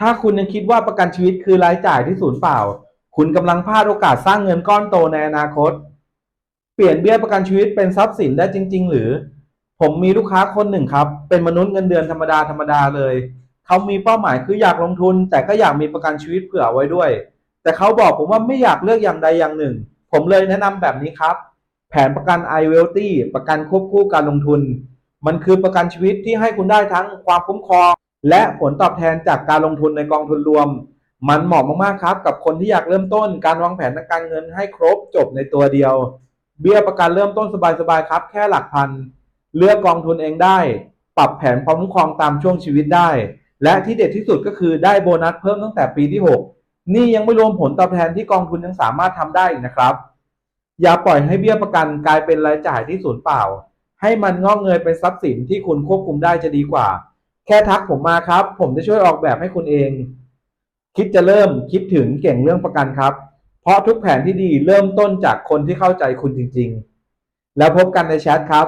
ถ้าคุณยังคิดว่าประกันชีวิตคือรายจ่ายที่สูญเปล่า คุณกำลังพลาดโอกาสสร้างเงินก้อนโตในอนาคต เปลี่ยนเบี้ยประกันชีวิตเป็นทรัพย์สินได้จริง ๆ หรือ ผมมีลูกค้าคนหนึ่งครับ เป็นมนุษย์เงินเดือนธรรมดาธรรมดาเลย เขามีเป้าหมายคืออยากลงทุน แต่ก็อยากมีประกันชีวิตเผื่อไว้ด้วย แต่เขาบอกผมว่าไม่อยากเลือกอย่างใดอย่างหนึ่ง ผมเลยแนะนำแบบนี้ครับ แผนประกัน i w e l t y ประกันควบคู่การลงทุน มันคือประกันชีวิตที่ให้คุณได้ทั้งความคุ้มครอง และผลตอบแทนจากการลงทุนในกองทุนรวม มันเหมาะมากๆครับ กับคนที่อยากเริ่มต้นการวางแผนทางการเงินให้ครบจบในตัวเดียว เบี้ยประกันเริ่มต้นสบายๆครับ แค่หลักพัน เลือกกองทุนเองได้ ปรับแผนความคุ้มครองตามช่วงชีวิตได้ และที่เด็ดที่สุดก็คือได้โบนัสเพิ่มตั้งแต่ปีที่ 6 นี่ยังไม่รวมผลตอบแทนที่กองทุนยังสามารถทำได้อีกนะครับ อย่าปล่อยให้เบี้ยประกันกลายเป็นรายจ่ายที่สูญเปล่า ให้มันงอกเงยเป็นทรัพย์สินที่คุณควบคุมได้จะดีกว่า แค่ทักผมมาครับ ผมจะช่วยออกแบบให้คุณเอง คิดจะเริ่มคิดถึงเก่งเรื่องประกันครับ เพราะทุกแผนที่ดีเริ่มต้นจากคนที่เข้าใจคุณจริง ๆ แล้วพบกันในแชทครับ